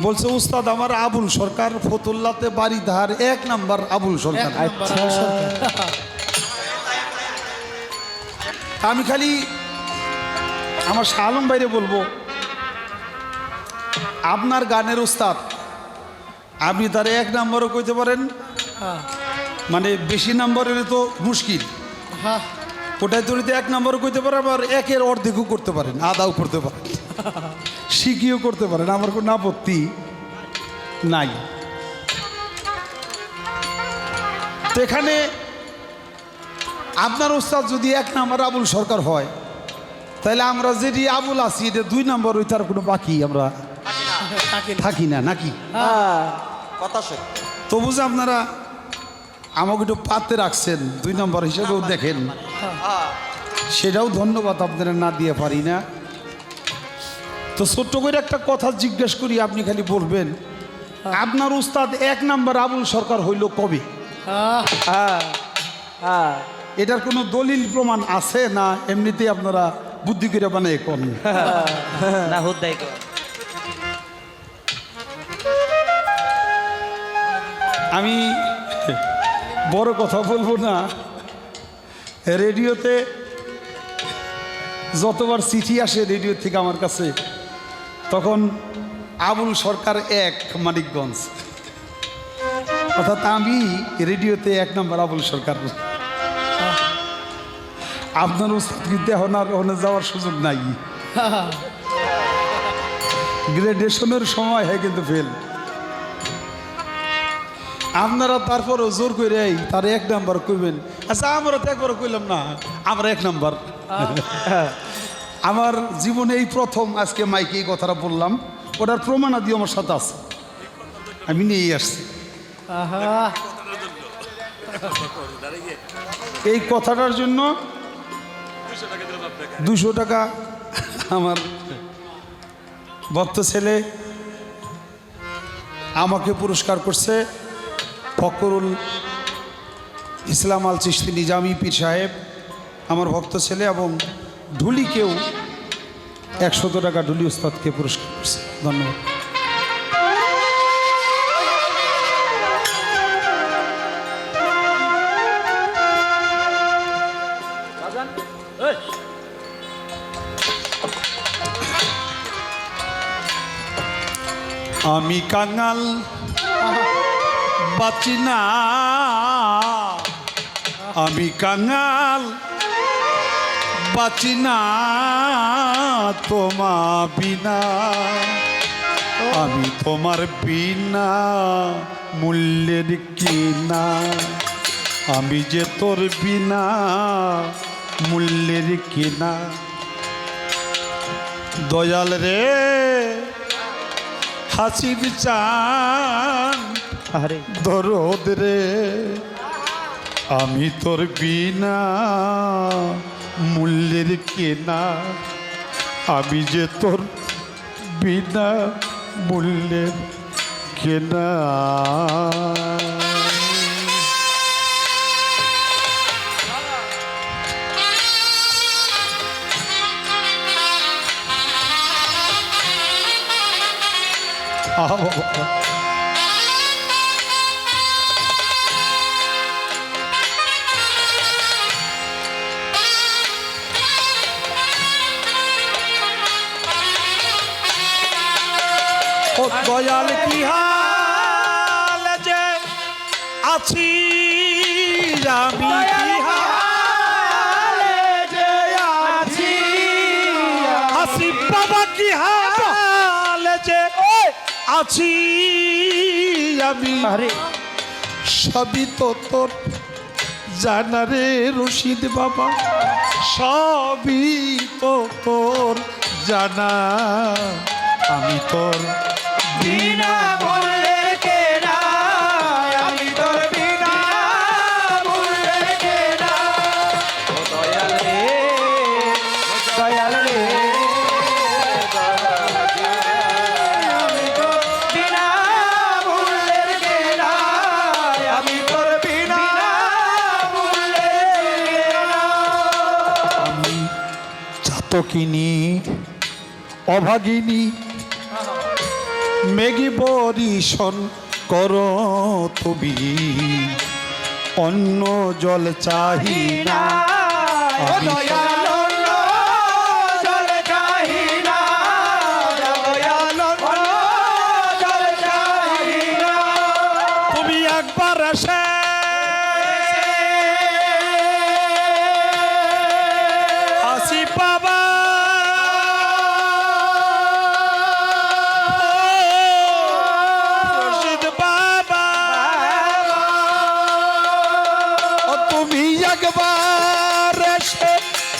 বলছে উস্তাদ আমার আবুল সরকার ফতুল্লাতে বাড়ি ধার এক নাম্বার আবুল সরকার। আচ্ছা। আমি খালি আমার শাহ আলম বাইরে বলব আপনার গানের উস্তাদ আপনি তার এক নাম্বারও কইতে পারেন হ্যাঁ। মানে বেশি নাম্বারের তো মুশকিল। হ্যাঁ। ওটাই তরিতে এক নাম্বারও কইতে পারেন আবার একের অর্ধেকও করতে পারেন আদাও করতে পারেন। শিখিও করতে পারেন আমার কোনো আপত্তি নাই। তো এখানে আপনার ওস্তাদ যদি এক নাম্বার আবুল সরকার হয় তাহলে আমরা যেটি আবুল আছি এটা দুই নাম্বার ওই তার কোনো বাকি আমরা থাকি না। নাকি? হ্যাঁ। কথা তবু যে আপনারা আমাকে একটু পাতে রাখছেন দুই নম্বর হিসেবেও দেখেন। সেটাও ধন্যবাদ আপনারা না দিয়ে পারি না। তো ছোট্ট করে একটা কথা জিজ্ঞেস করি আপনি খালি বলবেন আপনার উস্তাদ এক নাম্বার আবুল সরকার হইল কবে? হ্যাঁ। হ্যাঁ হ্যাঁ। এটার কোনো দলিল প্রমাণ আছে না? এমনিতেই আপনারা বুদ্ধি করে না হুদ্দাই আমি বড় কথা বলব না। রেডিওতে যতবার চিঠি আসে রেডিও থেকে আমার কাছে তখন আবুল সরকার এক মানিকগঞ্জ। অর্থাৎ আমি রেডিওতে এক নম্বর আবুল সরকার। আপনার উস্তাদ কিন্তু ওখানে যাওয়ার সুযোগ নাই? গ্রেডুয়েশনের সময় হয় কিন্তু ফেল। আপনারা তারপরও জোর করে এই তার এক নাম্বার কইবেন। আচ্ছা আমরা তো একবার কইলাম না, আমরা এক নাম্বার। আমার জীবনে এই প্রথম আজকে মাইকে এই কথাটা বললাম। ওটার প্রমাণ আদি আমার সাথে আছে। আমি নিয়েই আসছি। এই কথাটার জন্য দুশো টাকা আমার ভক্ত ছেলে আমাকে পুরস্কার করছে ফকরুল ইসলাম আল চিস্তি নিজামি পীর সাহেব আমার ভক্ত ছেলে এবং ঢুলিকেও একশত টাকা ঢুলি উস্তাদকে পুরস্কার করছে। ধন্যবাদ। আমি কাঙাল বাঁচি না। আমি কাঙাল বাঁচি না তোমা বিনা। আমি তোমার বিনা মূল্যের কিনা। আমি যে তোর বিনা মূল্যের কিনা। দয়াল রে হাসি বিচান আরে। দরদ রে। আমি তোর বিনা মূল্যের কেনা। আমি যে তোর বিনা মূল্যের কেনা। আহা ও দয়াল কি হাল যে আছি আমি কি হাল যে আছি আসিফ বাবা কি হাল যে আছি আমি। আরে। সবই তো তোর জানা রে রশিদ বাবা। সবই তো তোর জানা। আমি তোর বিনা বললে কেনা, আমি তোর বিনা বললে কেনা। দয়াল রে দয়াল রে বিনা মূল্যের কেনা, আমি তোর বিনা মূল্যের কেনা। আমি চাতকিনী, অভাগিনী মেঘি বরিশন কর তুমি। অন্য জল চাহি না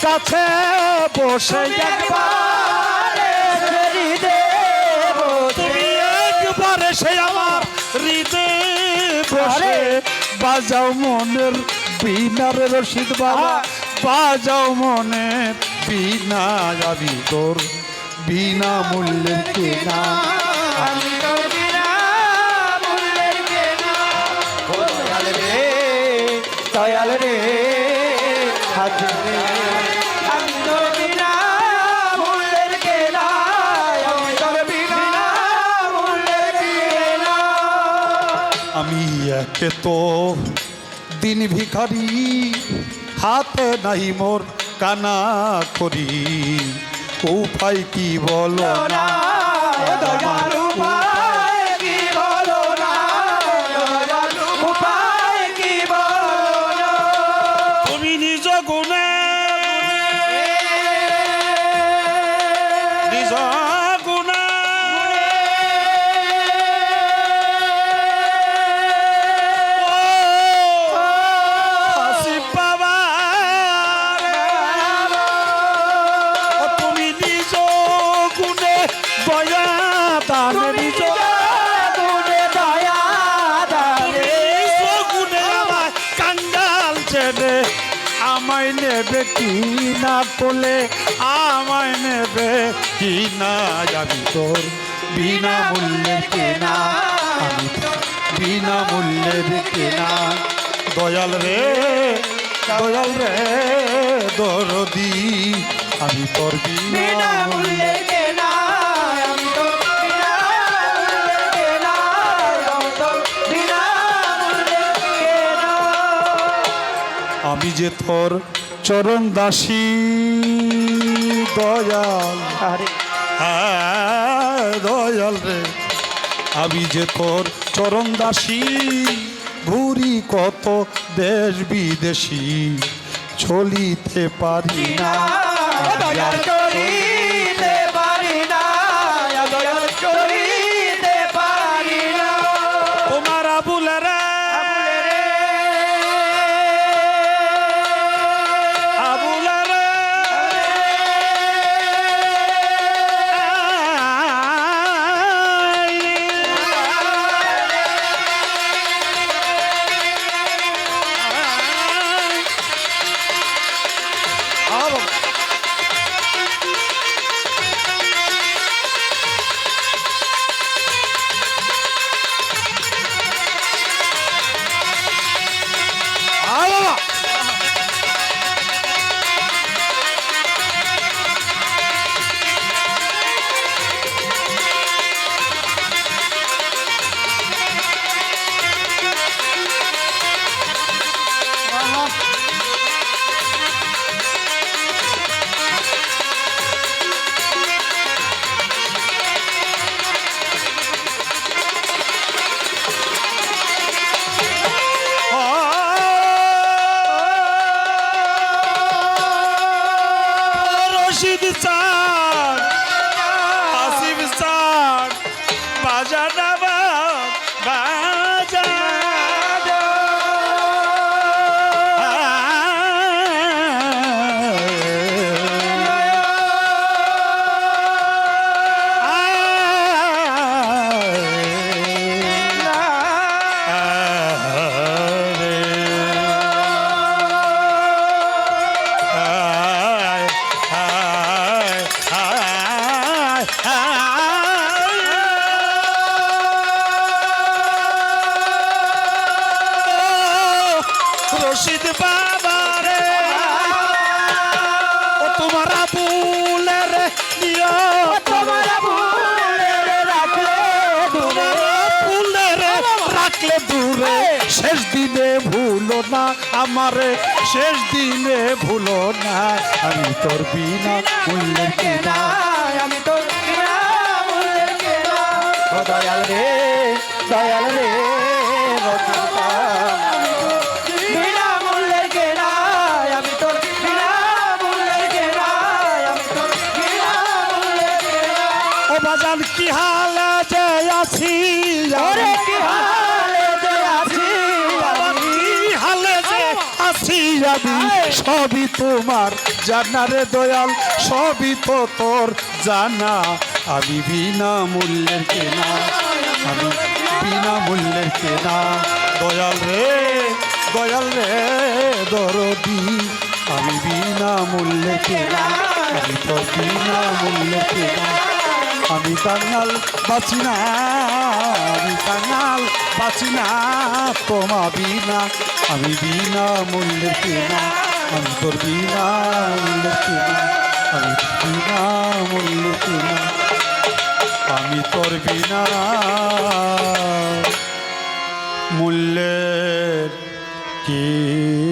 কাছে বসে একবার তুমি একবার এসে আমার হৃদয়ে বসে। বাজাও মনের বিনার রশিদ বাবা বাজাও মনের বিনা যাবি তোর। বিনা মূল্যের কেনা। আমি দয়াল রে রে আমি বিনা মূল্যের কেনা। তোর বিনা মূল্যের কেনা আমি একে তো দিন ভিখারি হাতে নাই মোর কানা করি। উপায় কি বলো না? নেবে কি না তোলে আমায় নেবে কি না যাবি তোর বিনা মূল্যে কেনা। আমি বিনা মূল্যে কেনা। দয়াল রে দয়াল রে, দরদি। আমি তোর বিনা বিনা আমি যে তোর চরণ দাসী দয়াল। হ্যাঁ দয়াল রে। আমি যে তোর চরণ দাসী ঘুরি কত দেশ বিদেশি চলিতে পারি না। রশিদ বাবা রে। ও তোমার আবুলের নিয়ত। তোমার রাখলে দূরে। শেষ দিনে ভুলো না আমারে। শেষ দিনে ভুলো না। আমি তোর বিনা মূল্যের কেনা। দয়াল রে দয়াল রে বাজান কি হালে যে আছি ওরে কি হালে যে আছি বাবা, কি হালে যে আছি আমি? সবই তোমার জানা রে দয়াল সবই তো তোর জানা। আমি বিনা মূল্যের কেনা, আমি বিনা মূল্যের কেনা। দয়াল রে দয়াল রে, দরদি, আমি বিনা মূল্যের কেনা, আমি তো বিনা মূল্যের কেনা। আমি কাঙাল, বাঁচি না, আমি কাঙাল, বাঁচি না, তোমা বিনা। আমি বিনা মূল্যের কেনা, আমি তোর বিনা মূল্যের কেনা, আমি বিনা মূল্যের কেনা। আমি তোর বিনা মূল্যের কে